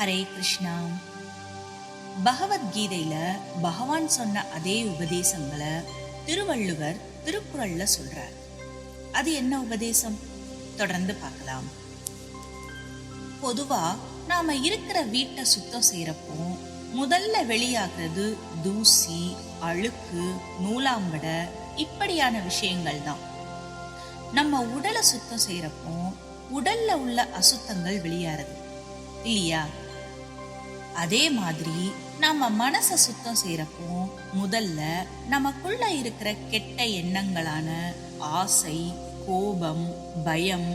ஹரே கிருஷ்ணா. பகவத்கீதையில பகவான் சொன்ன அதே உபதேசங்களை திருவள்ளுவர் திருக்குறள்ல சொல்றார். அது என்ன உபதேசம்? தொடர்ந்து பார்க்கலாம். பொதுவா நாம இருக்கிற வீட்டை சுத்தம் செய்யறப்போ முதல்ல வெளியாகிறது தூசி அழுக்கு நூலாம்படை இப்படியான விஷயங்கள் தான். நம்ம உடலை சுத்தம் செய்யறப்போ உடல்ல உள்ள அசுத்தங்கள் வெளியாறது. இல்லையா? அதே மாதிரி நம்ம மனசை சுத்தம் செய்யறப்போ முதல்ல நமக்குள்ள இருக்கிற கெட்ட எண்ணங்களான ஆசை கோபம் பயம்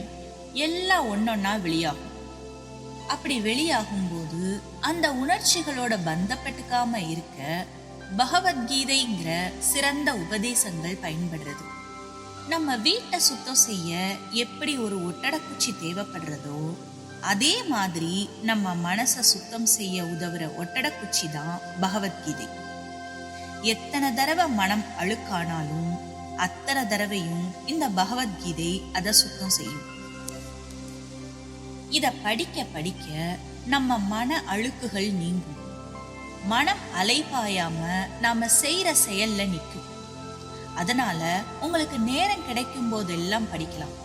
எல்லாம் ஒன்னொன்னா வெளியாகும். அப்படி வெளியாகும் போது அந்த உணர்ச்சிகளோட பந்தப்பட்டுக்காம இருக்க பகவத்கீதைங்கிற சிறந்த உபதேசங்கள் பயன்படுறது. நம்ம வீட்டை சுத்தம் செய்ய எப்படி ஒரு ஒட்டடக்குச்சி தேவைப்படுறதோ அதே மாதிரி நம்ம மனசை சுத்தம் செய்ய உதவுற ஒட்டடக்குச்சி தான் பகவத்கீதை. எத்தனை தடவை மனம் அழுக்கானாலும் அத்தனை தடவையும் இந்த பகவத்கீதை அதை சுத்தம் செய்யும். இத படிக்க படிக்க நம்ம மன அழுக்குகள் நீங்கும். மனம் அலைபாயாம நாம செய்யற செயல்ல நிற்கும் அதனால உங்களுக்கு நேரம் கிடைக்கும் போதெல்லாம் படிக்கலாம்.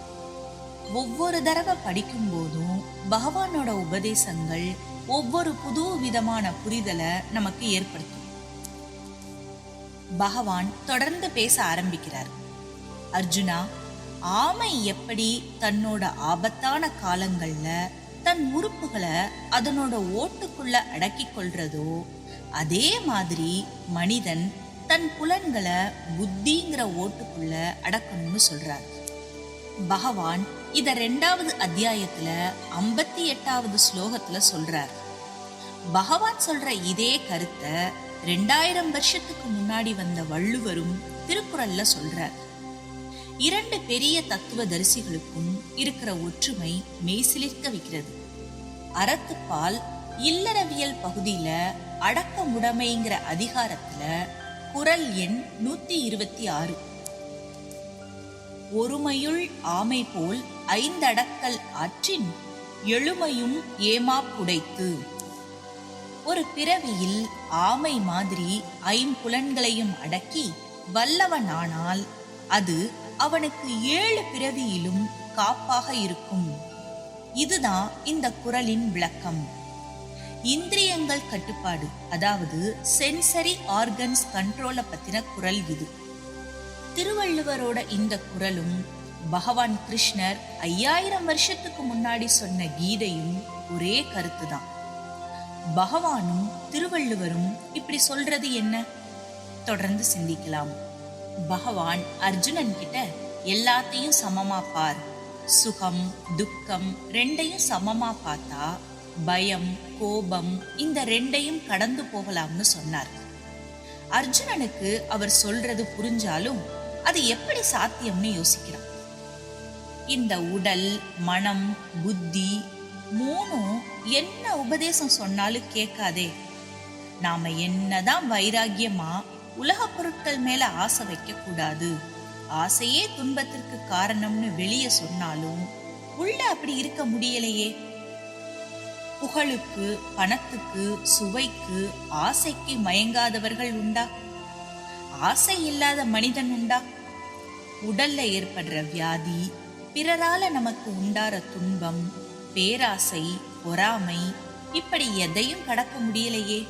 ஒவ்வொரு தடவை படிக்கும் போதும் பகவானோட உபதேசங்கள் ஒவ்வொரு புது விதமான புரிதலை நமக்கு ஏற்படுத்தும். பகவான் தொடர்ந்து பேச ஆரம்பிக்கிறார். அர்ஜுனா ஆமை எப்படி தன்னோட ஆபத்தான காலங்கள்ல தன் உறுப்புகளை அதனோட ஓட்டுக்குள்ள அடக்கி கொள்றதோ அதே மாதிரி மனிதன் தன் புலன்களை புத்திங்கிற ஓட்டுக்குள்ள அடக்கணும்னு சொல்றாரு. பகவான் இத ரெண்டாவது அத்தியாயத்துல ஐம்பத்தி எட்டாவது ஸ்லோகத்துல சொல்றார். பகவான் சொல்ற இதே கருத்தை ரெண்டாயிரம் வருஷத்துக்கு முன்னாடி வந்த வள்ளுவரும் திருக்குறள்ல சொல்றார். இரண்டு பெரிய தத்துவ தரிசிகளுக்கும் இருக்கிற ஒற்றுமை மெய்சிலிர்க்க வைக்கிறது. அறத்துப்பால் இல்லறவியல் பகுதியில அடக்கமுடைமைங்கிற அதிகாரத்துல குரல் எண் நூத்தி இருபத்தி ஆறு. ஒருமையுள் ஆமை போல் ஐந்தடக்கல் ஆற்றின் எழுமையும் ஏமாப்புடைத்து ஒரு பிறவியில் ஆமை மாதிரி ஐம்புலன்களையும் அடக்கி வல்லவனானால் அது அவனுக்கு ஏழு பிறவியிலும் காப்பாக இருக்கும். இதுதான் இந்த குரலின் விளக்கம். இந்திரியங்கள் கட்டுப்பாடு அதாவது சென்சரி ஆர்கன்ஸ் கண்ட்ரோலை பத்தின குரல் இது. திருவள்ளுவரோட இந்த குரலும் பகவான் கிருஷ்ணர் ஐயாயிரம் வருஷத்துக்கு முன்னாடி சொன்ன கீதையும் ஒரே கருத்து தான் பகவானும் திருவள்ளுவரும் இப்படி சொல்றது என்ன? தொடர்ந்து சிந்திக்கலாம். பகவான் அர்ஜுனன் கிட்ட எல்லாத்தையும் சமமா பார். சுகம் துக்கம் ரெண்டையும் சமமா பார்த்தா பயம் கோபம் இந்த ரெண்டையும் கடந்து போகலாம்னு சொன்னார். அர்ஜுனனுக்கு அவர் சொல்றது புரிஞ்சாலும் அது எப்படி சாத்தியம்னு யோசிக்கிறான். இந்த உடல் மனம் புத்தி மூணும் என்ன உபதேசம் சொன்னாலும் கேட்காதே. நாம என்னதான் வைராகியமா உலக பொருட்கள் மேல ஆசை வைக்க கூடாது. ஆசையே துன்பத்திற்கு காரணம்னு வெளியே சொன்னாலும் உள்ள அப்படி இருக்க முடியலையே. புகழுக்கு பணத்துக்கு சுவைக்கு ஆசைக்கு மயங்காதவர்கள் உண்டா? ஆசை இல்லாத மனிதன் உண்டா? உடல்ல ஏற்படுற வியாதி பிறரால நமக்கு உண்டார துன்பம் பேராசை பொறாமை இப்படி எதையும் கடக்க முடியலையே?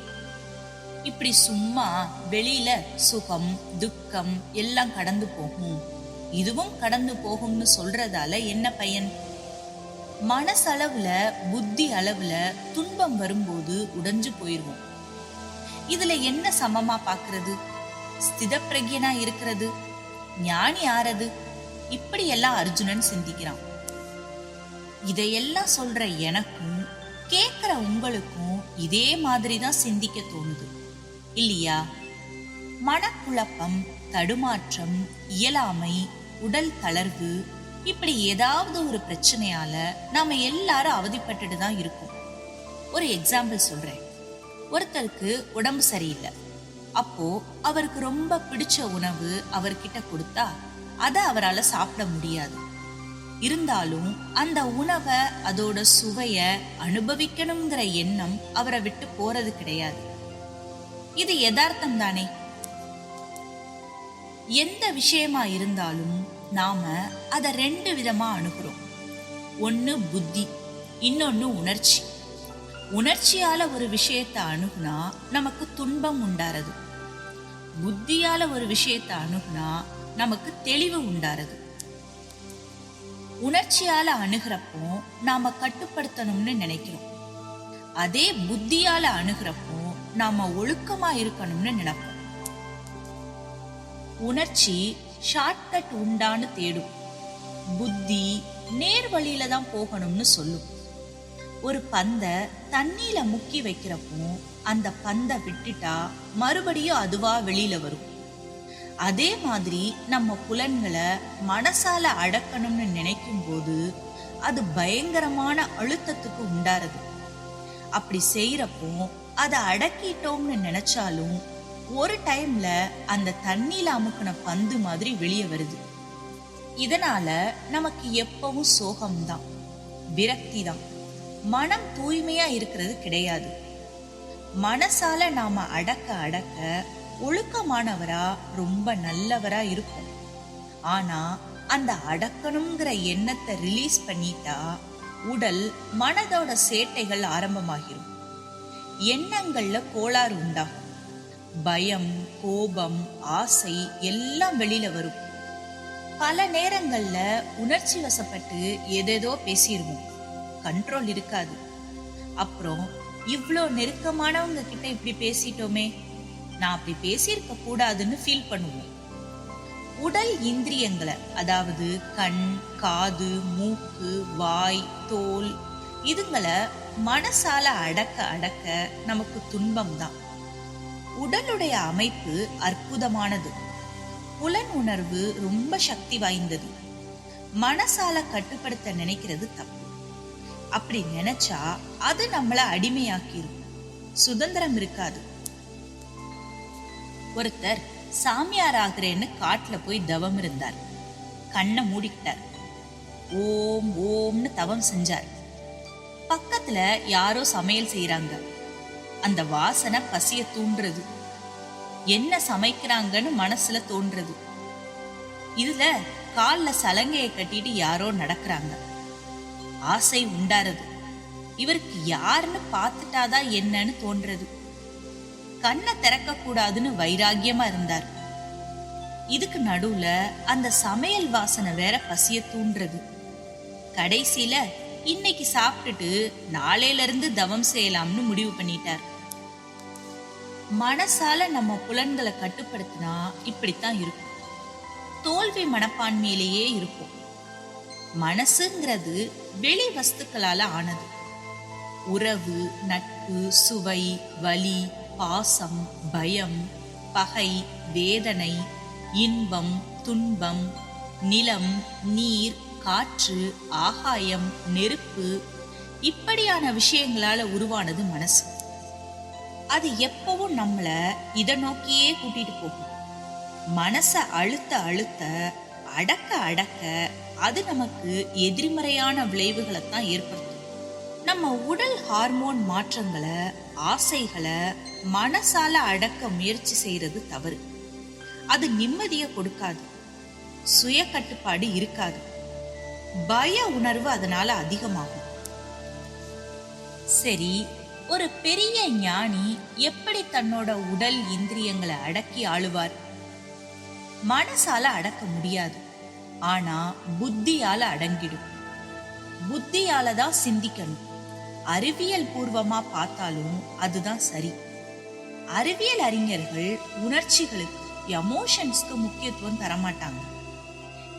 இப்படி சும்மா வெளியில சுகம் துக்கம் எல்லாம் கடந்து போகும். இதுவும் கடந்து போகும்னு சொல்றதால என்ன பயன்? மனசளவுல புத்தி அளவுல துன்பம் வரும்போது உடைஞ்சு போயிருவோம். இதுல என்ன சமமா பாக்குறது? ஸ்தித இருக்கிறது? ஞானி யாரது? இப்படி எல்லாம் அர்ஜுனன் சிந்திக்கிறான். இதையெல்லாம் சொல்ற எனக்கும் கேக்குற உங்களுக்கும் இதே மாதிரி தான் சிந்திக்க தோணுது. இல்லையா? மனக்குழப்பம் தடுமாற்றம் இயலாமை உடல் தளர்வு இப்படி ஏதாவது ஒரு பிரச்சனையால நாம எல்லாரும் அவதிப்பட்டுட்டு தான் இருக்கோம். ஒரு எக்ஸாம்பிள் சொல்றேன். ஒருத்தருக்கு உடம்பு சரியில்லை. அப்போ அவருக்கு ரொம்ப பிடிச்ச உணவு அவர்கிட்ட கொடுத்தா அதை அவரால் சாப்பிட முடியாது. இருந்தாலும் அந்த உணவை அதோட சுவைய அனுபவிக்கணுங்கிற எண்ணம் அவரை விட்டு போறது கிடையாது. இது யதார்த்தம் தானே? எந்த விஷயமா இருந்தாலும் நாம அதை ரெண்டு விதமா அணுகிறோம். ஒன்னு புத்தி இன்னொன்னு உணர்ச்சி. உணர்ச்சியால ஒரு விஷயத்த அணுகுனா நமக்கு துன்பம் உண்டாறது. புத்தியால ஒரு விஷயத்தை அணுகுனா நமக்கு தெளிவு உண்டாரது உணர்ச்சியால அணுகிறப்போ நாம கட்டுப்படுத்தணும்னு நினைக்கிறோம். அதே புத்தியால அணுகிறப்போ நாம ஒழுக்கமா இருக்கணும்னு நினைப்போம். உணர்ச்சி ஷார்ட்கட் உண்டான்னு தேடும். புத்தி நேர் வழியில தான் போகணும்னு சொல்லும். ஒரு பந்தை தண்ணியில முக்கி வைக்கிறப்போ அந்த பந்தை விட்டுட்டா மறுபடியும் அதுவா வெளியில வரும். அதே மாதிரி நம்ம புலன்களை மனசால அடக்கணும்னு நினைக்கும் போது அது பயங்கரமான அழுத்தத்துக்கு உண்டாருது அப்படி செய்யறப்போ அதை அடக்கிட்டோம்னு நினைச்சாலும் ஒரு டைம்ல அந்த தண்ணியில அமுக்கின பந்து மாதிரி வெளியே வருது. இதனால நமக்கு எப்பவும் சோகம்தான் விரக்தி தான் மனம் தூய்மையா இருக்கிறது கிடையாது. மனசால நாம அடக்க அடக்க ஒழுக்கமானவரா ரொம்ப நல்லவரா இருக்கும் ஆனா அந்த அடக்கணுங்கிற எண்ணத்தை ரிலீஸ் பண்ணிட்டா உடல் மனதோட சேட்டைகள் ஆரம்பமாகிரும். எண்ணங்கள்ல கோளாறு உண்டாகும். பயம் கோபம் ஆசை எல்லாம் வெளியில வரும். பல நேரங்கள்ல உணர்ச்சி வசப்பட்டு எதேதோ பேசிடுவோம் கண்ட்ரோல் இருக்காது. அப்புறம் இவ்வளோ நெருக்கமானவங்க கிட்ட இப்படி பேசிட்டோமே நான் அப்படி பேசியிருக்க கூடாதுன்னு ஃபீல் பண்ணுவோம். உடல் இந்திரியங்களை அதாவது கண் காது மூக்கு வாய் தோல் இதுங்களை மனசால அடக்க அடக்க நமக்கு துன்பம் தான் உடலுடைய அமைப்பு அற்புதமானது. புலன் உணர்வு ரொம்ப சக்தி வாய்ந்தது. மனசால கட்டுப்படுத்த நினைக்கிறது தப்பு. அப்படி நினைச்சா அது நம்மள அடிமையாக்கிரும் சுதந்திரம் இருக்காது. ஒருத்தர் சாமியார் ஆகிறேன்னு காட்டுல போய் தவம் இருந்தார். கண்ணை மூடிக்கிட்டார். ஓம் ஓம்னு தவம் செஞ்சார். பக்கத்துல யாரோ சமையல் செய்யறாங்க அந்த வாசனை பசிய தூண்டுறது. என்ன சமைக்கிறாங்கன்னு மனசுல தோன்றது. இதுல கால்ல சலங்கையை கட்டிட்டு யாரோ நடக்கிறாங்க. ஆசை உண்டாறது இவருக்கு யாருன்னு பார்த்துட்டாதான் என்னன்னு தோன்றது. கண்ணை திறக்க கூடாதுன்னு வைராகியமா இருந்தார். இதுக்கு நடுவுல அந்த சமையல் வாசனை வேற பசிய தூண்டுறது. கடைசியில இன்னைக்கு சாப்பிட்டுட்டு நாளையில இருந்து தவம் செய்யலாம்னு முடிவு பண்ணிட்டார். மனசால நம்ம புலன்களை கட்டுப்படுத்தினா இப்படித்தான் இருக்கும். தோல்வி மனப்பான்மையிலேயே இருக்கும் மனசுங்கிறது வெளி வஸ்துக்களால ஆனது. உறவு நட்பு சுவை வலி பாசம் பயம் பகை வேதனை இன்பம் துன்பம் நிலம் நீர் காற்று ஆகாயம் நெருப்பு இப்படியான விஷயங்களால உருவானது மனசு. அது எப்பவும் நம்மள இதை நோக்கியே கூட்டிட்டு போகும். மனசை அழுத்த அழுத்த அடக்க அடக்க அது நமக்கு எதிர்மறையான விளைவுகளை தான் ஏற்படுத்தும். நம்ம உடல் ஹார்மோன் மாற்றங்களை ஆசைகளை மனசால அடக்க முயற்சி செய்யறது தவறு. அது நிம்மதியை கொடுக்காது. சுய கட்டுப்பாடு இருக்காது. பய உணர்வு அதனால அதிகமாகும். சரி ஒரு பெரிய ஞானி எப்படி தன்னோட உடல் இந்திரியங்களை அடக்கி ஆளுவார்? மனசால அடக்க முடியாது. ஆனா புத்தியால அடங்கிடும். புத்தியால தான் சிந்திக்கணும். அறிவியல் பூர்வமா பார்த்தாலும் அதுதான் சரி. அறிவியல் அறிஞர்கள் உணர்ச்சிகளுக்கு எமோஷன்ஸ்க்கு முக்கியத்துவம் தரமாட்டாங்க.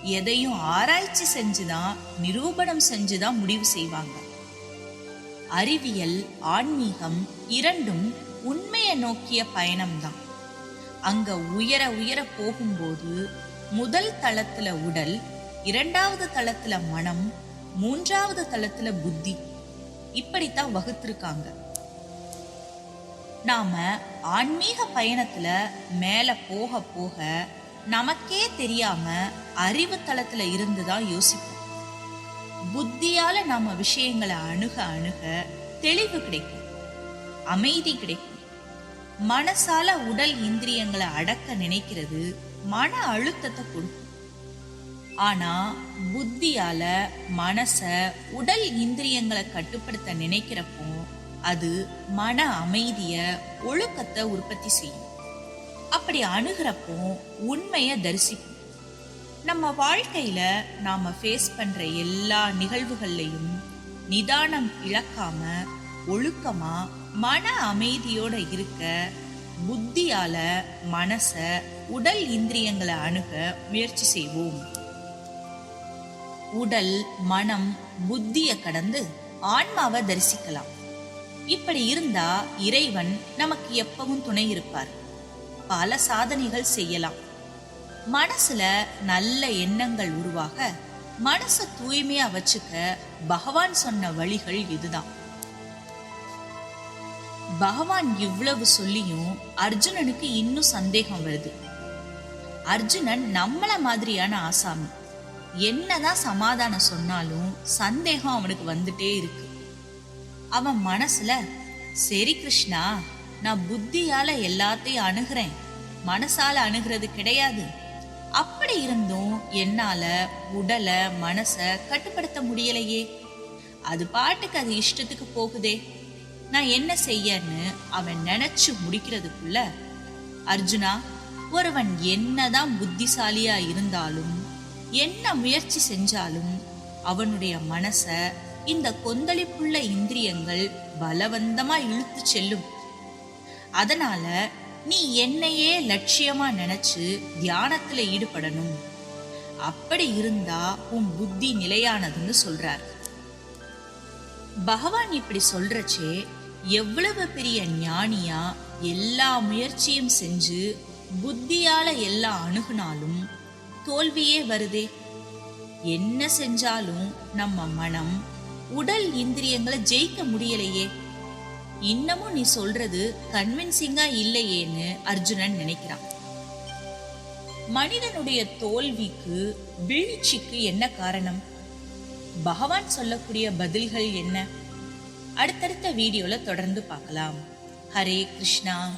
எதையும் ஆராய்ச்சி செஞ்சுதான் நிரூபணம் செஞ்சுதான் முடிவு செய்வாங்க. அறிவியல் ஆன்மீகம் இரண்டும் உண்மையை நோக்கிய பயணம்தான். அங்க உயர உயர போகும்போது முதல் தளத்துல உடல் இரண்டாவது தளத்துல மனம் மூன்றாவது தளத்துல புத்தி. இப்படித்தான் வகுத்திருக்காங்க. நாம ஆன்மீக பயணத்துல மேல போக போக நமக்கே தெரியாம அறிவு தளத்துல இருந்துதான் யோசிப்போம். புத்தியால நாம விஷயங்களை அணுக அணுக தெளிவு கிடைக்கும். அமைதி கிடைக்கும். மனசால உடல் இந்திரியங்களை அடக்க நினைக்கிறது. மன அழுத்தத்தை கொடுக்கும் ஆனா புத்தியால மனச உடல் இந்திரியங்களை கட்டுப்படுத்த நினைக்கிறப்போ அது மன அமைதிய ஒழுக்கத்தை உற்பத்தி செய்யும். அப்படி அணுகிறப்போ உண்மைய தரிசிக்கும். நம்ம வாழ்க்கையில நாம ஃபேஸ் பண்ற எல்லா நிகழ்வுகள்லையும் நிதானம் இழக்காம ஒழுக்கமா மன அமைதியோட இருக்க புத்தியால மனச உடல் இந்திரியங்களை அணுக முயற்சி செய்வோம். உடல் மனம் புத்திய கடந்து ஆன்மாவை தரிசிக்கலாம். இப்படி இருந்தா இறைவன் நமக்கு எப்பவும் துணை இருப்பார். பல சாதனைகள் செய்யலாம். மனசுல நல்ல எண்ணங்கள் உருவாக மனச தூய்மையா வச்சுக்க பகவான் சொன்ன வழிகள் இதுதான். பகவான் இவ்வளவு சொல்லியும் அர்ஜுனனுக்கு இன்னும் சந்தேகம் வருது. அர்ஜுனன் நம்மள மாதிரியான ஆசாமி. என்னதான் சமாதானம் சொன்னாலும் சந்தேகம் அவனுக்கு வந்துட்டே இருக்கு. அவன் மனசுல சரி கிருஷ்ணா நான் புத்தியால எல்லாத்தையும் அணுகிறேன். மனசால அணுகிறது கிடையாது. அப்படி இருந்தும் என்னால உடலை மனச கட்டுப்படுத்த முடியலையே. அது பாட்டுக்கு அது இஷ்டத்துக்கு போகுதே. நான் என்ன செய்யன்னு அவன் நினைச்சு முடிக்கிறதுக்குள்ள அர்ஜுனா ஒருவன் என்னதான் புத்திசாலியா இருந்தாலும் என்ன முயற்சி செஞ்சாலும் அவனுடைய மனச இந்த கொந்தளிப்புள்ள இந்திரியங்கள் பலவந்தமா இழுத்து செல்லும். அதனால நீ என்னையே லட்சியமா நினைச்சு தியானத்துல ஈடுபடணும். அப்படி இருந்தா உன் புத்தி நிலையானதுன்னு சொல்றார். பகவான் இப்படி சொல்றச்சே எவ்வளவு பெரிய ஞானியா எல்லா முயற்சியும் செஞ்சு புத்தியால எல்லாம் அணுகுனாலும் தோல்வியே வருதே. என்ன செஞ்சாலும் நம்ம மனம் உடல் இந்திரியங்களை ஜெயிக்க முடியலையே. இன்னமும் நீ சொல்றது கன்வின்சிங்கா இல்லையேன்னு அர்ஜுனன் நினைக்கிறான். மனிதனுடைய தோல்விக்கு வீழ்ச்சிக்கு என்ன காரணம்? பகவான் சொல்லக்கூடிய பதில்கள் என்ன? அடுத்தடுத்த வீடியோல தொடர்ந்து பார்க்கலாம். ஹரே கிருஷ்ணா.